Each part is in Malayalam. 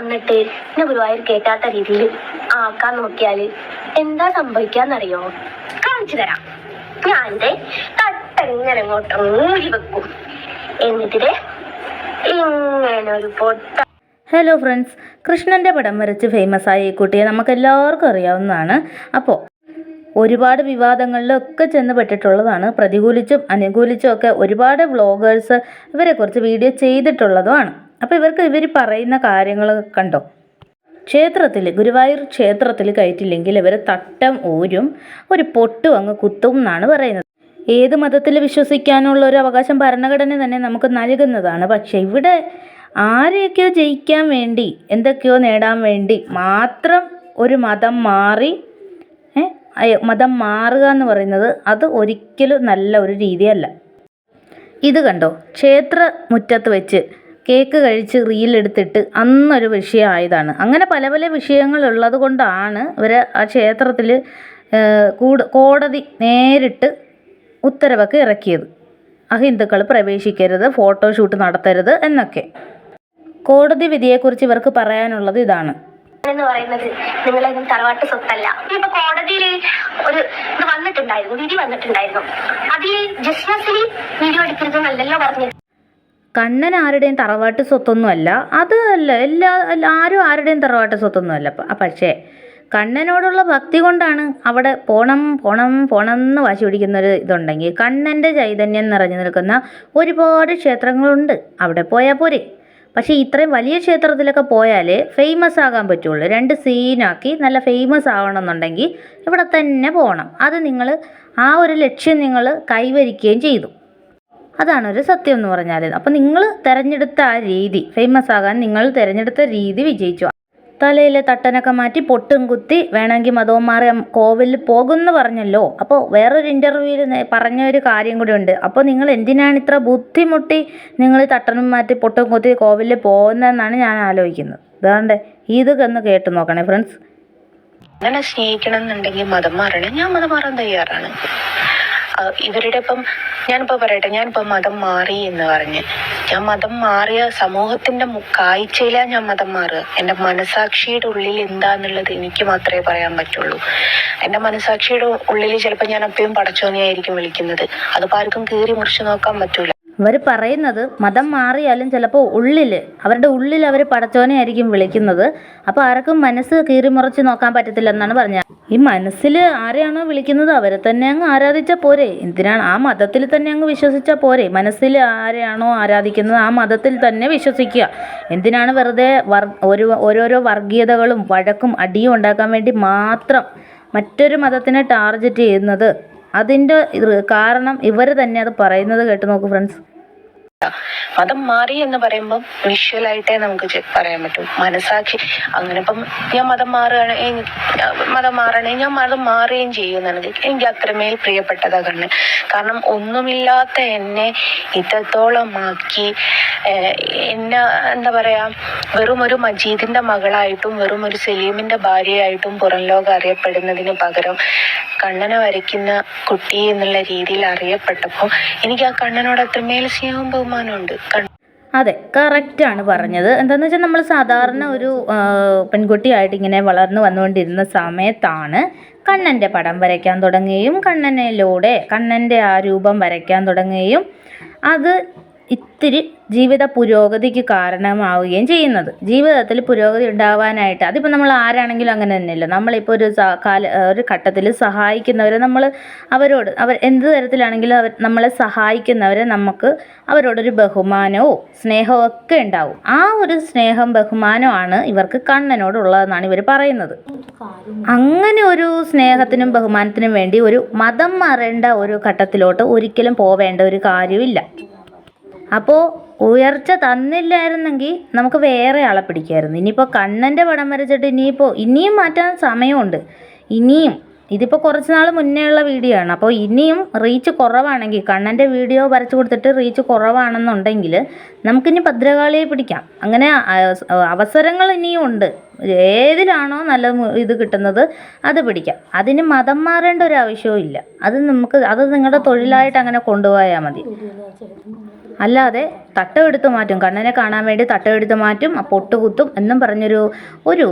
വന്നിട്ട് എന്നെ ഗുരുവായൂർ കേട്ടാത്ത രീതിയിൽ ആക്കാൻ നോക്കിയാൽ എന്താ സംഭവിക്കാന്നറിയോ? കാണിച്ചു തരാം. ഞാൻ തട്ടങ്ങനെ അങ്ങോട്ട് മൂടി വെക്കും. എന്നിട്ട് ഇങ്ങനെ ഒരു പൊട്ട ഹലോ ഫ്രണ്ട്സ് കൃഷ്ണന്റെ പടം വരച്ച് ഫേമസ് ആയ ഈ കുട്ടിയെ നമുക്ക് എല്ലാവർക്കും അറിയാവുന്നതാണ്. അപ്പോൾ ഒരുപാട് വിവാദങ്ങളിലൊക്കെ ചെന്ന് പെട്ടിട്ടുള്ളതാണ് പ്രതികൂലിച്ചും അനുകൂലിച്ചും ഒക്കെ ഒരുപാട് വ്ളോഗേഴ്സ് ഇവരെക്കുറിച്ച് വീഡിയോ ചെയ്തിട്ടുള്ളതുമാണ്. അപ്പോൾ ഇവർക്ക് ഇവർ പറയുന്ന കാര്യങ്ങൾ കണ്ടോ? ക്ഷേത്രത്തിൽ ഗുരുവായൂർ ക്ഷേത്രത്തിൽ കയറ്റില്ലെങ്കിൽ ഇവർ തട്ടം ഊരും ഒരു പൊട്ടും അങ്ങ് കുത്തും എന്നാണ് പറയുന്നത്. ഏത് മതത്തിൽ വിശ്വസിക്കാനുള്ള ഒരു അവകാശം ഭരണഘടന തന്നെ നമുക്ക് നൽകുന്നതാണ്. പക്ഷേ ഇവിടെ ആരെയൊക്കെയോ ജയിക്കാൻ വേണ്ടി എന്തൊക്കെയോ നേടാൻ വേണ്ടി മാത്രം ഒരു മതം മാറി മതം മാറുക എന്ന് പറയുന്നത് അത് ഒരിക്കലും നല്ല ഒരു രീതിയല്ല. ഇത് കണ്ടോ? ക്ഷേത്ര മുറ്റത്ത് വെച്ച് കേക്ക് കഴിച്ച് റീലെടുത്തിട്ട് അന്നൊരു വിഷയമായതാണ്. അങ്ങനെ പല പല വിഷയങ്ങളുള്ളത് കൊണ്ടാണ് ഇവർ ആ ക്ഷേത്രത്തിൽ കൂട് കോടതി നേരിട്ട് ഉത്തരവൊക്കെ ഇറക്കിയത്. അഹിന്ദുക്കൾ പ്രവേശിക്കരുത് ഫോട്ടോഷൂട്ട് നടത്തരുത് എന്നൊക്കെ. കോടതി വിധിയെക്കുറിച്ച് ഇവർക്ക് പറയാനുള്ളത് ഇതാണ്. എന്ന് പറയുന്നത് നിങ്ങളൊന്നും തറവാട്ട് സ്വത്തല്ല. ഇപ്പൊ കോടതിയിൽ ഒരു ഇത് വന്നിട്ടുണ്ടായിരുന്നു വിധി വന്നിട്ടുണ്ടായിരുന്നു. അതിൽ ജസ്റ്റിസിൽ വീഡിയോ എടുക്കരുത് എന്നല്ലല്ലോ പറഞ്ഞത്. കണ്ണൻ ആരുടെയും തറവാട്ട് സ്വത്തൊന്നുമല്ല. അത് അല്ല എല്ലാ ആരും ആരുടെയും തറവാട്ട് സ്വത്തൊന്നുമല്ല. പക്ഷേ കണ്ണനോടുള്ള ഭക്തി കൊണ്ടാണ് അവിടെ പോണം പോണം പോണം എന്ന് വാശി പിടിക്കുന്നൊരു ഇതുണ്ടെങ്കിൽ കണ്ണന്റെ ചൈതന്യം നിറഞ്ഞു നിൽക്കുന്ന ഒരുപാട് ക്ഷേത്രങ്ങളുണ്ട്. അവിടെ പോയാൽ പോരെ. പക്ഷേ ഇത്രയും വലിയ ക്ഷേത്രത്തിലൊക്കെ പോയാലേ ഫേമസ് ആകാൻ പറ്റുള്ളൂ. രണ്ട് സീനാക്കി നല്ല ഫേമസ് ആവണമെന്നുണ്ടെങ്കിൽ ഇവിടെ തന്നെ പോകണം. അത് നിങ്ങൾ ആ ഒരു ലക്ഷ്യം നിങ്ങൾ കൈവരിക്കുകയും ചെയ്തു. അതാണ് ഒരു സത്യം എന്ന് പറഞ്ഞാൽ അപ്പം നിങ്ങൾ തിരഞ്ഞെടുത്ത ആ രീതി ഫേമസ് ആകാൻ നിങ്ങൾ തിരഞ്ഞെടുത്ത രീതി വിജയിച്ചു. തലയിലെ തട്ടനൊക്കെ മാറ്റി പൊട്ടും കുത്തി വേണമെങ്കിൽ മതവും മാറി കോവിലിൽ പോകുമെന്ന് പറഞ്ഞല്ലോ. അപ്പോൾ വേറൊരു ഇന്റർവ്യൂവിൽ പറഞ്ഞ ഒരു കാര്യം കൂടി ഉണ്ട്. അപ്പോൾ നിങ്ങൾ എന്തിനാണ് ഇത്ര ബുദ്ധിമുട്ടി നിങ്ങൾ തട്ടനും മാറ്റി പൊട്ടും കുത്തി കോവിലിൽ പോകുന്നതെന്നാണ് ഞാൻ ആലോചിക്കുന്നത്. അതാണ്ട് ഇത് ഒന്ന് കേട്ട് നോക്കണേ ഫ്രണ്ട്സ് അങ്ങനെ സ്നേഹിക്കണം എന്നുണ്ടെങ്കിൽ മതം മാറണം. ഞാൻ മതം മാറാൻ തയ്യാറാണ്. ഇവരുടെ ഇപ്പം ഞാനിപ്പോ പറയട്ടെ ഞാനിപ്പോ മതം മാറി എന്ന് പറഞ്ഞ്. ഞാൻ മതം മാറിയ സമൂഹത്തിന്റെ കാഴ്ചയിലാ ഞാൻ മതം മാറുക. എന്റെ മനസാക്ഷിയുടെ ഉള്ളിൽ എന്താന്നുള്ളത് എനിക്ക് മാത്രമേ പറയാൻ പറ്റുള്ളൂ. എന്റെ മനസാക്ഷിയുടെ ഉള്ളിൽ ചിലപ്പോൾ ഞാൻ അപ്പയും പടച്ചോനെയായിരിക്കും വിളിക്കുന്നത്. അതിപ്പോ ആർക്കും കീറി മുറിച്ച് നോക്കാൻ പറ്റൂല. അവർ പറയുന്നത് മതം മാറിയാലും ചിലപ്പോൾ ഉള്ളിൽ അവരുടെ ഉള്ളിൽ അവർ പടച്ചോനെ ആയിരിക്കും വിളിക്കുന്നത്. അപ്പോൾ ആർക്കും മനസ്സ് കീറിമുറച്ച് നോക്കാൻ പറ്റത്തില്ലെന്നാണ് പറഞ്ഞത്. ഈ മനസ്സിൽ ആരെയാണോ വിളിക്കുന്നത് അവരെ തന്നെ അങ്ങ് ആരാധിച്ചാൽ പോരെ? എന്തിനാണ് ആ മതത്തിൽ തന്നെ അങ്ങ് വിശ്വസിച്ചാൽ പോരെ? മനസ്സിൽ ആരെയാണോ ആരാധിക്കുന്നത് ആ മതത്തിൽ തന്നെ വിശ്വസിക്കുക. എന്തിനാണ് വെറുതെ വർ ഒരു ഓരോരോ വർഗീയതകളും വഴക്കും അടിയും ഉണ്ടാക്കാൻ വേണ്ടി മാത്രം മറ്റൊരു മതത്തിനെ ടാർഗറ്റ് ചെയ്യുന്നത്? അതിന്റെ കാരണം ഇവർ തന്നെ അത് പറയുന്നത് കേട്ട് നോക്കൂ ഫ്രണ്ട്സ്. മതം മാറി എന്ന് പറയുമ്പോൾ വിഷ്വലായിട്ടേ നമുക്ക് പറയാൻ പറ്റും. മനസാക്ഷി അങ്ങനെ ഇപ്പം ഞാൻ മതം മാറുകയാണ് മതം മാറണേ ഞാൻ മതം മാറുകയും ചെയ്യുന്നുണ്ടെങ്കിൽ എനിക്ക് അത്രമേൽ പ്രിയപ്പെട്ടതാ കണ്ണ്. കാരണം ഒന്നുമില്ലാത്ത എന്നെ ഇത്രത്തോളമാക്കി എന്നെ എന്താ പറയാ വെറും ഒരു മജീദിന്റെ മകളായിട്ടും വെറും ഒരു സലീമിന്റെ ഭാര്യയായിട്ടും പുറം ലോകം അറിയപ്പെടുന്നതിന് പകരം കണ്ണനെ വരയ്ക്കുന്ന കുട്ടി എന്നുള്ള രീതിയിൽ അറിയപ്പെട്ടപ്പോൾ എനിക്ക് ആ കണ്ണനോട് അത്രമേൽ സ്നേഹവും ബഹുമാനമുണ്ട് അതെ ആണ് പറഞ്ഞത്. എന്താണെന്ന് വെച്ചാൽ നമ്മൾ സാധാരണ ഒരു പെൺകുട്ടിയായിട്ട് ഇങ്ങനെ വളർന്നു വന്നുകൊണ്ടിരുന്ന സമയത്താണ് കണ്ണന്റെ പടം വരയ്ക്കാൻ തുടങ്ങുകയും കണ്ണനിലൂടെ കണ്ണന്റെ ആ രൂപം വരയ്ക്കാൻ തുടങ്ങുകയും അത് ഇത്തിരി ജീവിത പുരോഗതിക്ക് കാരണമാവുകയും ചെയ്യുന്നത്. ജീവിതത്തിൽ പുരോഗതി ഉണ്ടാവാനായിട്ട് അതിപ്പോൾ നമ്മൾ ആരാണെങ്കിലും അങ്ങനെ തന്നെയല്ല? നമ്മളിപ്പോൾ ഒരു കാല ഒരു ഘട്ടത്തിൽ സഹായിക്കുന്നവരെ നമ്മൾ അവരോട് അവർ എന്ത് തരത്തിലാണെങ്കിലും അവർ നമ്മളെ സഹായിക്കുന്നവരെ നമുക്ക് അവരോടൊരു ബഹുമാനവും സ്നേഹവും ഒക്കെ ഉണ്ടാവും. ആ ഒരു സ്നേഹം ബഹുമാനമാണ് ഇവർക്ക് കണ്ണനോടുള്ളതെന്നാണ് ഇവർ പറയുന്നത്. അങ്ങനെ ഒരു സ്നേഹത്തിനും ബഹുമാനത്തിനും വേണ്ടി ഒരു മതം മാറേണ്ട ഒരു ഘട്ടത്തിലോട്ട് ഒരിക്കലും പോവേണ്ട ഒരു കാര്യമില്ല. അപ്പോൾ ഉയർച്ച തന്നില്ലായിരുന്നെങ്കിൽ നമുക്ക് വേറെ ആളെ പിടിക്കായിരുന്നു. ഇനിയിപ്പോൾ കണ്ണന്റെ പടം വരച്ചിട്ട് ഇനിയിപ്പോൾ ഇനിയും മാറ്റാൻ സമയമുണ്ട്. ഇനിയും ഇതിപ്പോൾ കുറച്ച് നാൾ മുന്നേ ഉള്ള വീഡിയോ ആണ്. അപ്പോൾ ഇനിയും റീച്ച് കുറവാണെങ്കിൽ കണ്ണന്റെ വീഡിയോ വരച്ചു കൊടുത്തിട്ട് റീച്ച് കുറവാണെന്നുണ്ടെങ്കിൽ നമുക്കിനി ഭദ്രകാളിയെ പിടിക്കാം. അങ്ങനെ അവസരങ്ങൾ ഇനിയും ഉണ്ട്. ഏതിലാണോ നല്ല ഇത് കിട്ടുന്നത് അത് പിടിക്കാം. അതിന് മതം മാറേണ്ട ഒരു ആവശ്യവും ഇല്ല. അത് നമുക്ക് അത് നിങ്ങളുടെ തൊഴിലായിട്ട് അങ്ങനെ കൊണ്ടുപോയാൽ മതി. അല്ലാതെ തട്ടം എടുത്ത് മാറ്റും. കണ്ണനെ കാണാൻ വേണ്ടി തട്ടം എടുത്ത് മാറ്റും ആ പൊട്ടുകുത്തും എന്നും പറഞ്ഞൊരു ഒരു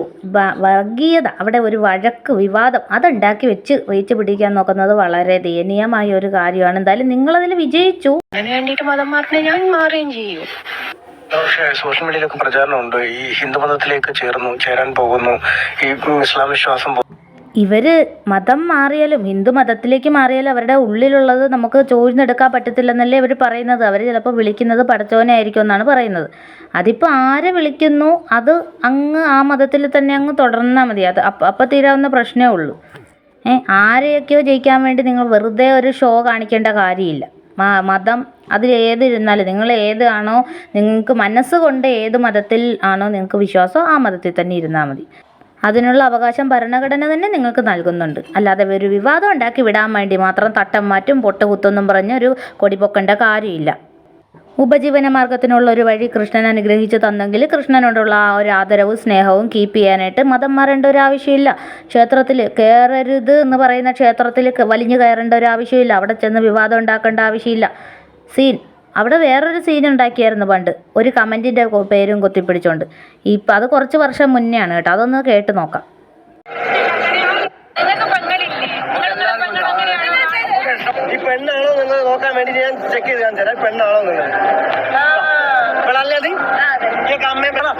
വർഗീയത അവിടെ ഒരു വഴക്ക് വിവാദം അതുണ്ടാക്കി വെച്ച് വെച്ച് പിടിക്കാൻ നോക്കുന്നത് വളരെ ദയനീയമായ ഒരു കാര്യമാണ്. എന്തായാലും നിങ്ങളതിൽ വിജയിച്ചു. അതിന് വേണ്ടിയിട്ട് മതം ഞാൻ മാറുകയും ചെയ്യും. പക്ഷേ സോഷ്യൽ മീഡിയയിലൊക്കെ പ്രചാരണമുണ്ട് ഈ ഹിന്ദു മതത്തിലേക്ക് ചേർന്നു ചേരാൻ പോകുന്നു. ഈ ഇസ്ലാം വിശ്വാസം ഇവർ മതം മാറിയാലും ഹിന്ദു മതത്തിലേക്ക് മാറിയാലും അവരുടെ ഉള്ളിലുള്ളത് നമുക്ക് ചോഴ്ന്നെടുക്കാൻ പറ്റത്തില്ലെന്നല്ലേ ഇവർ പറയുന്നത്. അവർ ചിലപ്പോൾ വിളിക്കുന്നത് പടച്ചോനെ ആയിരിക്കും എന്നാണ് പറയുന്നത്. അതിപ്പോൾ ആരെ വിളിക്കുന്നു? അത് അങ്ങ് ആ മതത്തിൽ തന്നെ അങ്ങ് തുടർന്നാൽ മതി. അത് അപ്പം തീരാവുന്ന പ്രശ്നമേ ഉള്ളൂ. ഏ ആരെയൊക്കെയോ ജയിക്കാൻ വേണ്ടി നിങ്ങൾ വെറുതെ ഒരു ഷോ കാണിക്കേണ്ട കാര്യമില്ല. മതം അതിൽ ഏതിരുന്നാലും നിങ്ങൾ ഏതാണോ നിങ്ങൾക്ക് മനസ്സുകൊണ്ട് ഏത് മതത്തിൽ ആണോ നിങ്ങൾക്ക് വിശ്വാസം ആ മതത്തിൽ തന്നെ ഇരുന്നാൽ മതി. അതിനുള്ള അവകാശം ഭരണഘടന തന്നെ നിങ്ങൾക്ക് നൽകുന്നുണ്ട്. അല്ലാതെ ഒരു വിവാദം ഉണ്ടാക്കി വിടാൻ വേണ്ടി മാത്രം തട്ടം മാറ്റും പൊട്ടുകുത്തൊന്നും പറഞ്ഞ് ഒരു കൊടിപൊക്കേണ്ട കാര്യമില്ല. ഉപജീവന മാർഗത്തിനുള്ള ഒരു വഴി കൃഷ്ണൻ അനുഗ്രഹിച്ചു തന്നെങ്കിൽ കൃഷ്ണനോടുള്ള ആ ഒരു ആദരവും സ്നേഹവും കീപ്പ് ചെയ്യാനായിട്ട് മതം മാറേണ്ട ഒരു ആവശ്യമില്ല. ക്ഷേത്രത്തിൽ കയറരുത് എന്ന് പറയുന്ന ക്ഷേത്രത്തിൽ വലിഞ്ഞു കയറേണ്ട ഒരു ആവശ്യമില്ല. അവിടെ ചെന്ന് വിവാദം ഉണ്ടാക്കേണ്ട ആവശ്യമില്ല. സീൻ. അവിടെ വേറൊരു സീൻ ഉണ്ടാക്കിയായിരുന്നു പണ്ട്. ഒരു കമന്റിന്റെ പേരും കുത്തിപ്പിടിച്ചോണ്ട്. ഇപ്പം അത് കുറച്ച് വർഷം മുന്നെയാണ് കേട്ടോ. അതൊന്ന് കേട്ട് നോക്കാം. ഈ പെണ്ണാണോ നിങ്ങൾ നോക്കാൻ വേണ്ടി ഞാൻ ചെക്ക് ചെയ്ത് കാണിച്ചു തരാം. പെണ്ണാണോ നിങ്ങൾ പെണ്ണല്ലേ അത്? ഈ അമ്മയെ പെണ്ണ?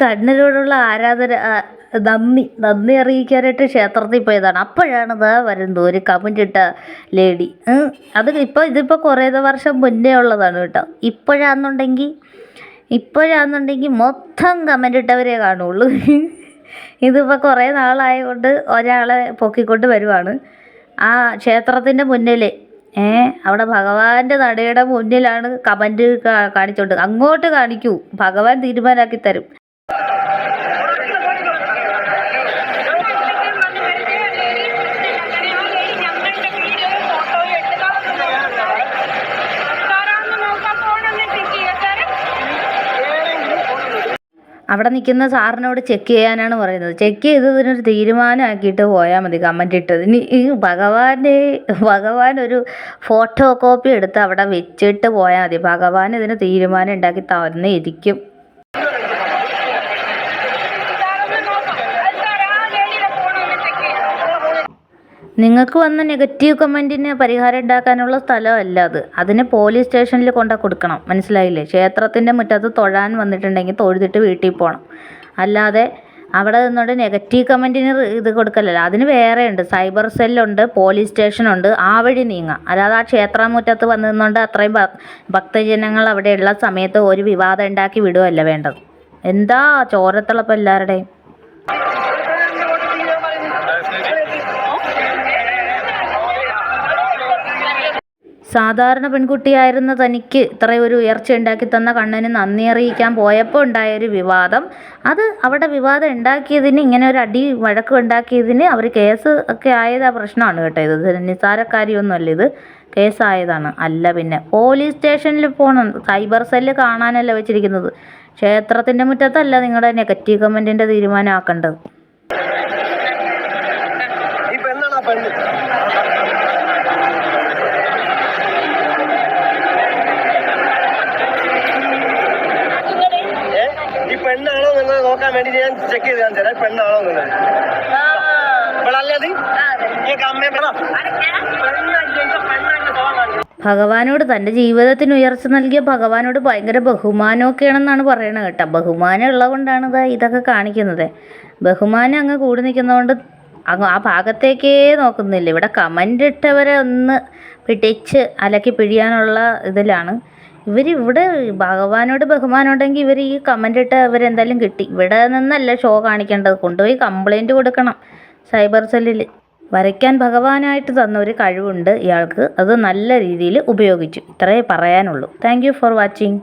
കണ്ണനോടുള്ള ആരാധന നന്ദി നന്ദി അറിയിക്കാനായിട്ട് ക്ഷേത്രത്തിൽ പോയതാണ്. അപ്പോഴാണ് ഇതാ വരുന്നത് ഒരു കമന്റ് ലേഡി. അത് ഇപ്പോൾ ഇതിപ്പോൾ കുറേ വർഷം മുന്നേ ഉള്ളതാണ് കേട്ടോ. ഇപ്പോഴാണെന്നുണ്ടെങ്കിൽ ഇപ്പോഴാണെന്നുണ്ടെങ്കിൽ മൊത്തം കമന്റ് ഇട്ടവരെ കാണുള്ളൂ. ഇതിപ്പോൾ കുറേ നാളായതുകൊണ്ട് ഒരാളെ പൊക്കിക്കൊണ്ട് വരുവാണ്. ആ ക്ഷേത്രത്തിന്റെ മുന്നിൽ ഏ അവിടെ ഭഗവാന്റെ നടയുടെ മുന്നിലാണ് കമന്റ് കാണിച്ചോണ്ട്. അങ്ങോട്ട് കാണിക്കൂ. ഭഗവാൻ തീരുമാനാക്കി തരും. അവിടെ നിൽക്കുന്ന സാറിനോട് ചെക്ക് ചെയ്യാനാണ് പറയുന്നത്. ചെക്ക് ചെയ്ത് ഇതിനൊരു തീരുമാനമാക്കിയിട്ട് പോയാൽ മതി കമന്റ് ഇട്ടത്. ഇനി ഈ ഭഗവാന്റെ ഭഗവാൻ ഒരു ഫോട്ടോ കോപ്പി എടുത്ത് അവിടെ വെച്ചിട്ട് പോയാൽ മതി. ഭഗവാൻ ഇതിന് തീരുമാനം ഉണ്ടാക്കി തന്നിരിക്കും. നിങ്ങൾക്ക് വന്ന നെഗറ്റീവ് കമന്റിന് പരിഹാരം ഉണ്ടാക്കാനുള്ള സ്ഥലമല്ല അത്. അതിന് പോലീസ് സ്റ്റേഷനിൽ കൊണ്ട കൊടുക്കണം. മനസ്സിലായില്ലേ? ക്ഷേത്രത്തിന്റെ മുറ്റത്ത് തൊഴാൻ വന്നിട്ടുണ്ടെങ്കിൽ തൊഴുതിട്ട് വീട്ടിൽ പോകണം അല്ലാതെ അവിടെ നിന്നുകൊണ്ട് നെഗറ്റീവ് കമന്റിന് ഇത് കൊടുക്കലല്ല. അതിന് വേറെ ഉണ്ട് സൈബർ സെല്ലുണ്ട് പോലീസ് സ്റ്റേഷനുണ്ട്. ആ വഴി നീങ്ങാം. അല്ലാതെ ആ ക്ഷേത്രമുറ്റത്ത് വന്നു നിന്നുകൊണ്ട് അത്രയും ഭക്തജനങ്ങൾ അവിടെയുള്ള സമയത്ത് ഒരു വിവാദം ഉണ്ടാക്കി വിടുകയല്ല വേണ്ടത്. എന്താ ചോരത്തിളപ്പം എല്ലാവരുടെയും? സാധാരണ പെൺകുട്ടിയായിരുന്ന തനിക്ക് ഇത്രയൊരു ഒരു ഉയർച്ച ഉണ്ടാക്കി തന്ന കണ്ണന് നന്ദി അറിയിക്കാൻ പോയപ്പോൾ ഉണ്ടായ ഒരു വിവാദം. അത് അവിടെ വിവാദം ഉണ്ടാക്കിയതിന് ഇങ്ങനെ ഒരു അടി വഴക്ക് ഉണ്ടാക്കിയതിന് അവർ കേസ് ഒക്കെ ആയത് ആ പ്രശ്നമാണ് കേട്ടോ ഇത്. നിസ്സാരക്കാരിയൊന്നുമല്ല ഇത്. കേസായതാണ് അല്ല പിന്നെ പോലീസ് സ്റ്റേഷനിൽ പോകണം സൈബർ സെല്ല് കാണാനല്ല വെച്ചിരിക്കുന്നത്. ക്ഷേത്രത്തിന്റെ മുറ്റത്തല്ല നിങ്ങളുടെ നെഗറ്റീവ് കമന്റിന്റെ തീരുമാനമാക്കേണ്ടത്. പെണ്ണ്? ചെക്ക് ചെയ്ത് ഞാൻ തരാം. പെണ്ണാണോ അമ്മയെ ഭഗവാനോട് തന്റെ ജീവിതത്തിന് ഉയർച്ച നൽകിയ ഭഗവാനോട് ഭയങ്കര ബഹുമാനമൊക്കെയാണെന്നാണ് പറയണത് കേട്ടോ. ബഹുമാനം ഉള്ളതുകൊണ്ടാണ് ഇതാ ഇതൊക്കെ കാണിക്കുന്നത്. ബഹുമാനം അങ്ങ് കൂടി നിൽക്കുന്നതുകൊണ്ട് അങ്ങ് ആ ഭാഗത്തേക്കേ നോക്കുന്നില്ല. ഇവിടെ കമന്റ് ഇട്ടവരെ ഒന്ന് പിടിച്ച് അലക്കി പിഴിയാനുള്ള ഇതിലാണ്. ഇവർ ഇവിടെ ഭഗവാനോട് ബഹുമാനം ഉണ്ടെങ്കിൽ ഇവർ ഈ കമന്റ് ഇട്ട് ഇവരെന്തായാലും കിട്ടി. ഇവിടെ നിന്നല്ല ഷോ കാണിക്കേണ്ടത്. കൊണ്ടുപോയി കംപ്ലൈന്റ് കൊടുക്കണം സൈബർ സെല്ലിൽ വരയ്ക്കാൻ ഭഗവാനായിട്ട് തന്ന ഒരു കഴിവുണ്ട് ഇയാൾക്ക്. അത് നല്ല രീതിയിൽ ഉപയോഗിച്ചു. ഇത്രയേ പറയാനുള്ളൂ. Thank for watching